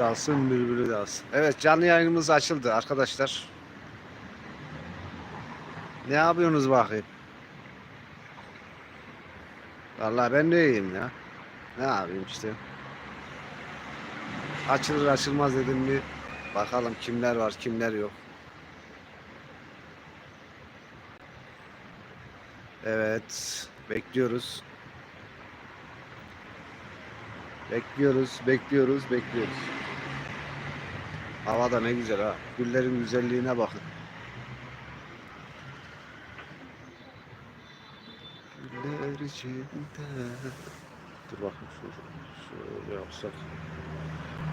Alsın bülbülü de alsın. Evet canlı yayınımız açıldı arkadaşlar. Ne yapıyorsunuz bakayım? Vallahi ben de iyiyim ya. Ne yapayım işte. Açılır açılmaz dedim bir bakalım kimler var kimler yok. Evet bekliyoruz. Bekliyoruz, bekliyoruz, bekliyoruz. Hava da ne güzel ha. Güllerin güzelliğine bakın. Güller içinde. Dur bakın şöyle, şöyle yapsak.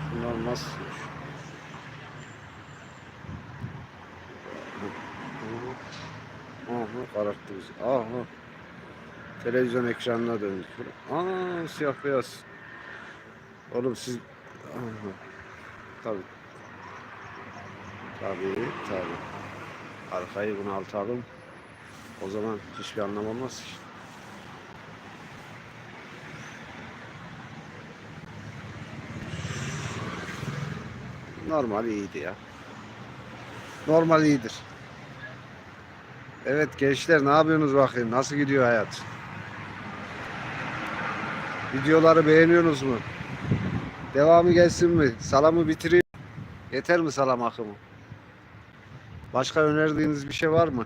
Şunlar nasıl? Aha kararttı bizi. Aha. Televizyon ekranına döndük. Aa siyah beyaz. Oğlum siz... Aha. Tabii. Tabii, tabii. Arkayı bunaltalım. O zaman hiçbir anlam olmaz ki. Normal iyiydi ya. Normal iyidir. Evet gençler ne yapıyorsunuz bakayım? Nasıl gidiyor hayat? Videoları beğeniyorsunuz mu? Devamı gelsin mi? Salamı bitireyim. Yeter mi salam akımı? Başka önerdiğiniz bir şey var mı?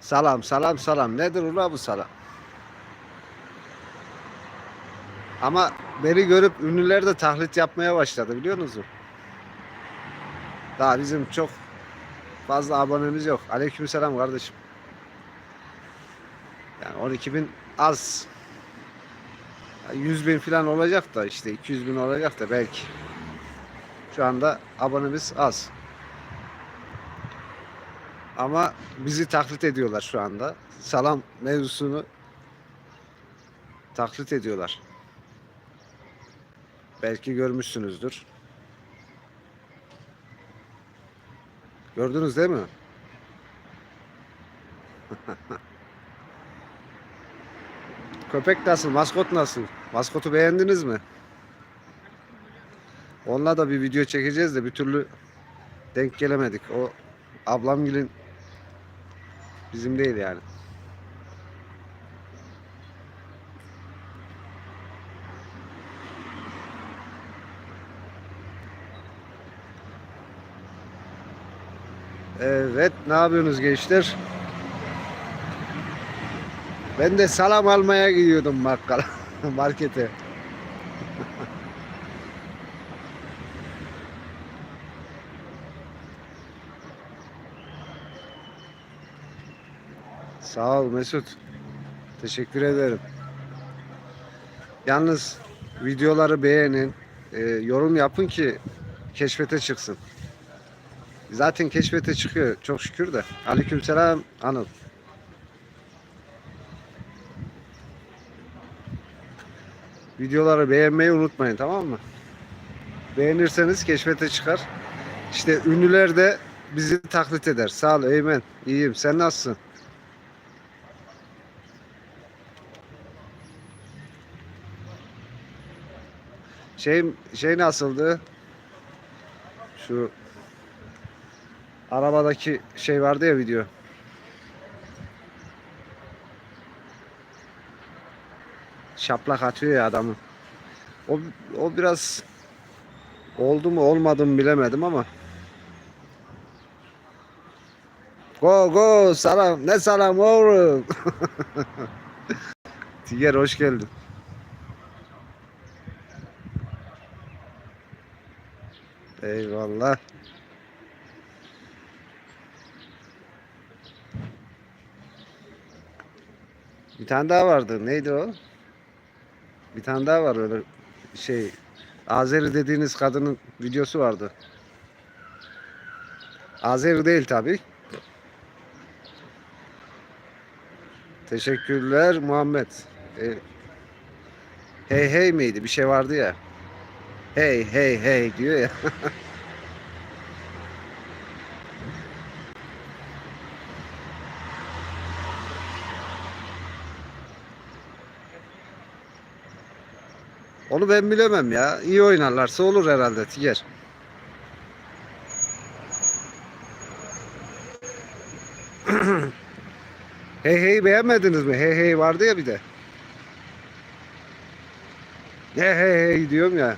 Salam, salam, salam. Nedir ula bu salam? Ama beni görüp ünlüler de taklit yapmaya başladı biliyor musunuz? Daha bizim çok fazla abonemiz yok. Aleykümselam kardeşim. Yani 12 bin az. 100 bin falan olacak da işte 200 bin olacak da belki. Şu anda abonemiz az. Ama bizi taklit ediyorlar şu anda. Salam mevzusunu taklit ediyorlar. Belki görmüşsünüzdür. Gördünüz değil mi? Köpek nasıl? Maskot nasıl? Maskotu beğendiniz mi? Onunla da bir video çekeceğiz de bir türlü denk gelemedik. O ablamgilin bizim değil yani. Evet, ne yapıyorsunuz gençler? Ben de salam almaya gidiyordum bakkala, markete. Sağ ol Mesut. Teşekkür ederim. Yalnız videoları beğenin, e, yorum yapın ki keşfete çıksın. Zaten keşfete çıkıyor çok şükür de. Aleykümselam Anıl. Videoları beğenmeyi unutmayın tamam mı? Beğenirseniz keşfete çıkar. İşte ünlüler de bizi taklit eder. Sağ ol Eymen. İyiyim. Sen nasılsın? Şey şey nasıldı? Şu arabadaki şey vardı ya video. Şaplak atıyor ya adamı. O, o biraz oldu mu olmadı mı bilemedim ama. Go go salam ne salam oğlum. Tiger hoş geldin. Eyvallah. Bir tane daha vardı. Neydi o? Bir tane daha var öyle şey. Azeri dediğiniz kadının videosu vardı. Azeri değil tabi. Teşekkürler Muhammed. Ee, hey hey miydi? Bir şey vardı ya. Hey hey hey diyor ya. Onu ben bilemem ya. İyi oynarlarsa olur herhalde Tiger. hey hey beğenmediniz mi? Hey hey vardı ya bir de. Ne hey hey diyorum ya.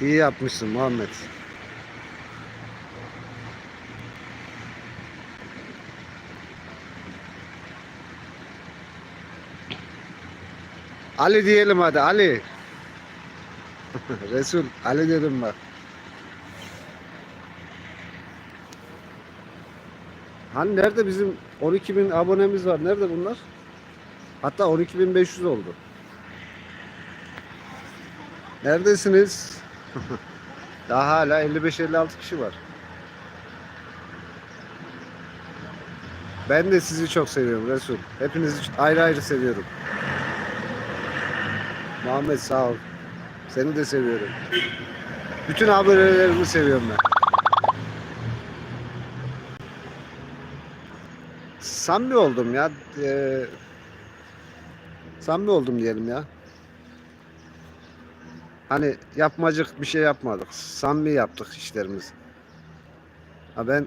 İyi yapmışsın Muhammed. Ali diyelim hadi Ali. Resul Ali dedim bak. Hani nerede bizim 12 bin abonemiz var? Nerede bunlar? Hatta 12.500 oldu. Neredesiniz? Daha hala 55-56 kişi var. Ben de sizi çok seviyorum Resul. Hepinizi ayrı ayrı seviyorum. Muhammed sağ ol. Seni de seviyorum. Bütün abonelerimi seviyorum ben. Samimi oldum ya. Ee, samimi oldum diyelim ya. Hani yapmacık bir şey yapmadık. Samimi yaptık işlerimizi. Ha ben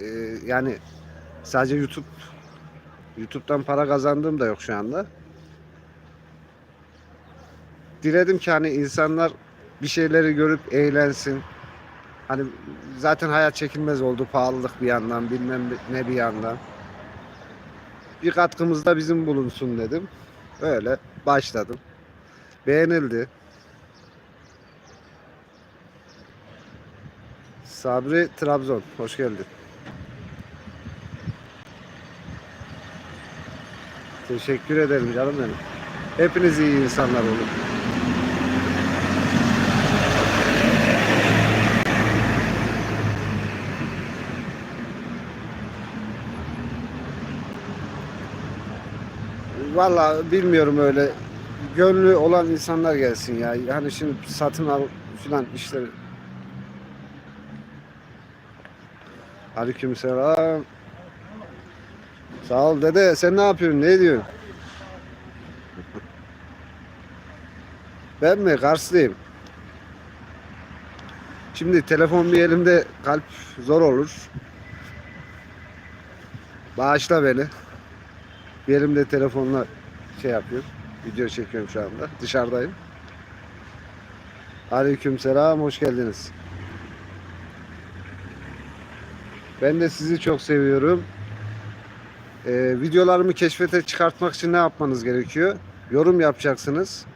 e, yani sadece YouTube YouTube'dan para kazandığım da yok şu anda. Diledim ki hani insanlar bir şeyleri görüp eğlensin. Hani zaten hayat çekilmez oldu. Pahalılık bir yandan, bilmem ne bir yandan. Bir katkımız da bizim bulunsun dedim. Öyle başladım. Beğenildi. Sabri Trabzon. Hoş geldin. Teşekkür ederim canım benim. Hepiniz iyi insanlar olun. Valla bilmiyorum öyle. Gönlü olan insanlar gelsin ya. Hani şimdi satın al filan işleri. Aleykümselam. Sağ ol dede. Sen ne yapıyorsun? Ne diyorsun? Ben mi? Karslıyım. Şimdi telefon bir elimde kalp zor olur. Bağışla beni. Bir elimde telefonla şey yapıyorum. Video çekiyorum şu anda. Dışarıdayım. Aleykümselam. Hoş geldiniz. Ben de sizi çok seviyorum. Ee, videolarımı keşfete çıkartmak için ne yapmanız gerekiyor? Yorum yapacaksınız.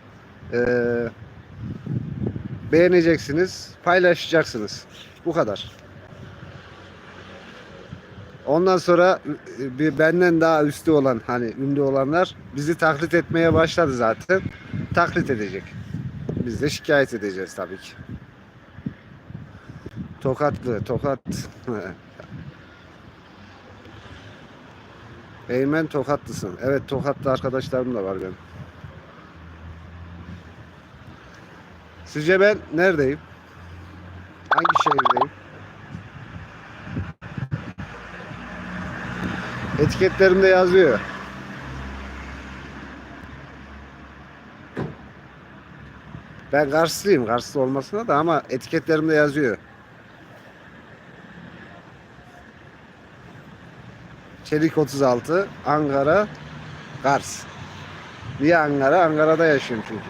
Ee, beğeneceksiniz. Paylaşacaksınız. Bu kadar. Ondan sonra e, bir benden daha üstü olan hani ünlü olanlar bizi taklit etmeye başladı zaten. Taklit edecek. Biz de şikayet edeceğiz tabii ki. Tokatlı, tokat. Eymen Tokatlısın. Evet Tokatlı arkadaşlarım da var benim. Sizce ben neredeyim? Hangi şehirdeyim? Etiketlerimde yazıyor. Ben Karslıyım. Karslı olmasına da ama etiketlerimde yazıyor. Çelik 36, Ankara, Kars. Niye Ankara? Ankara'da yaşıyorum çünkü.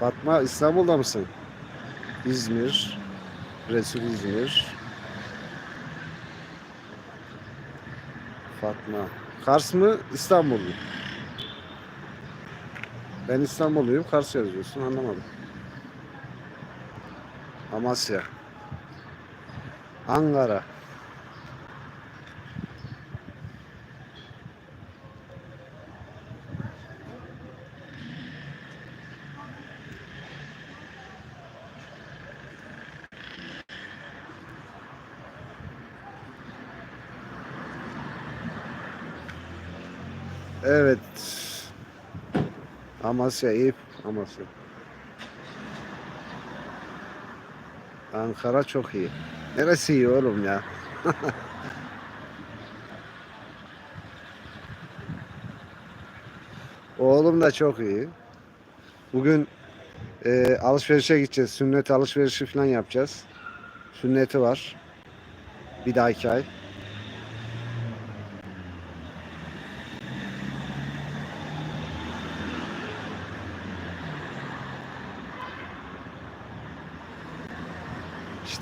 Fatma İstanbul'da mısın? İzmir. Resul İzmir. Fatma. Kars mı İstanbul mu? Ben İstanbulluyum. Kars yazıyorsun. Anlamadım. Amasya. Ankara. Evet. Amasya, Eyüp, Amasya. Ankara çok iyi. Neresi iyi oğlum ya? Oğlum da çok iyi. Bugün e, alışverişe gideceğiz. Sünnet alışverişi falan yapacağız. Sünneti var. Bir dahaki ay.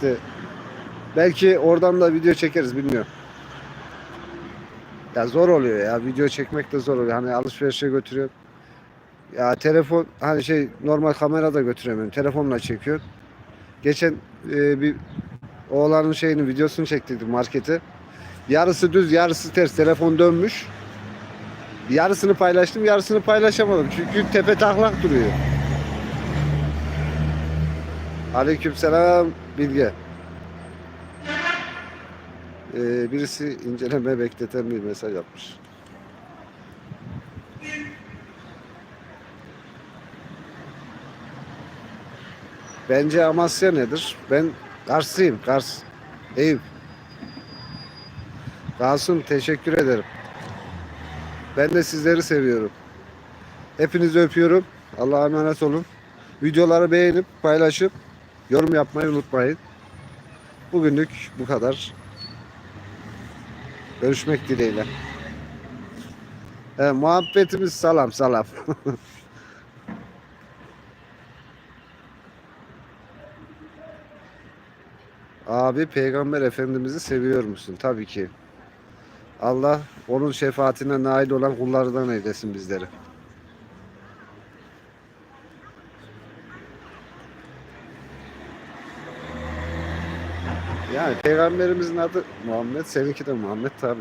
İşte belki oradan da video çekeriz bilmiyorum. Ya zor oluyor ya video çekmek de zor oluyor. Hani alışverişe götürüyor. Ya telefon hani şey normal kamera da götüremiyorum. Telefonla çekiyor. Geçen e, bir oğlanın şeyini videosunu çektiydim markete. Yarısı düz yarısı ters telefon dönmüş. Yarısını paylaştım yarısını paylaşamadım. Çünkü tepe taklak duruyor. Aleykümselam Bilge. Ee, birisi inceleme bekleten bir mesaj atmış. Bence Amasya nedir? Ben Karslıyım. Kars. Eyüp. Kasım teşekkür ederim. Ben de sizleri seviyorum. Hepinizi öpüyorum. Allah'a emanet olun. Videoları beğenip paylaşıp yorum yapmayı unutmayın. Bugünlük bu kadar. Görüşmek dileğiyle. He, muhabbetimiz salam salam. Abi Peygamber Efendimiz'i seviyor musun? Tabii ki. Allah onun şefaatine nail olan kullardan eylesin bizleri. Yani peygamberimizin adı Muhammed, seninki de Muhammed tabi.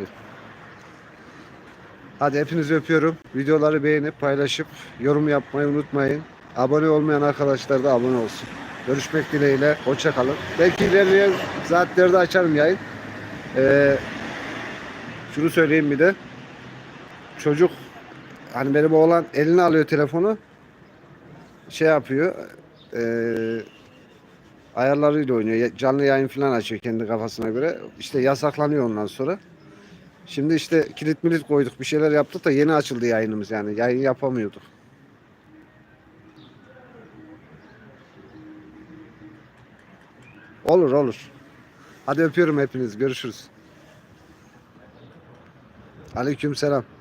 Hadi hepinizi öpüyorum. Videoları beğenip paylaşıp yorum yapmayı unutmayın. Abone olmayan arkadaşlar da abone olsun. Görüşmek dileğiyle. Hoşça kalın. Belki ilerleyen saatlerde açarım yayın. Ee, şunu söyleyeyim bir de. Çocuk hani benim oğlan eline alıyor telefonu. Şey yapıyor. Eee ayarlarıyla oynuyor. Canlı yayın falan açıyor kendi kafasına göre. İşte yasaklanıyor ondan sonra. Şimdi işte kilit milit koyduk bir şeyler yaptık da yeni açıldı yayınımız yani. Yayın yapamıyorduk. Olur olur. Hadi öpüyorum hepiniz. Görüşürüz. Aleykümselam.